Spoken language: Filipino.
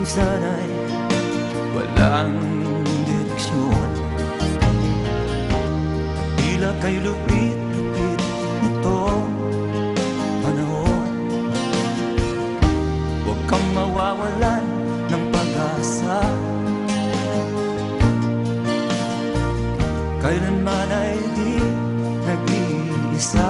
di sanay. Walang direksyon. Tila kay lupit-lupit itong panahon. Huwag kang mawawalan ng pag-asa. Kailanman ay di nag-iisa.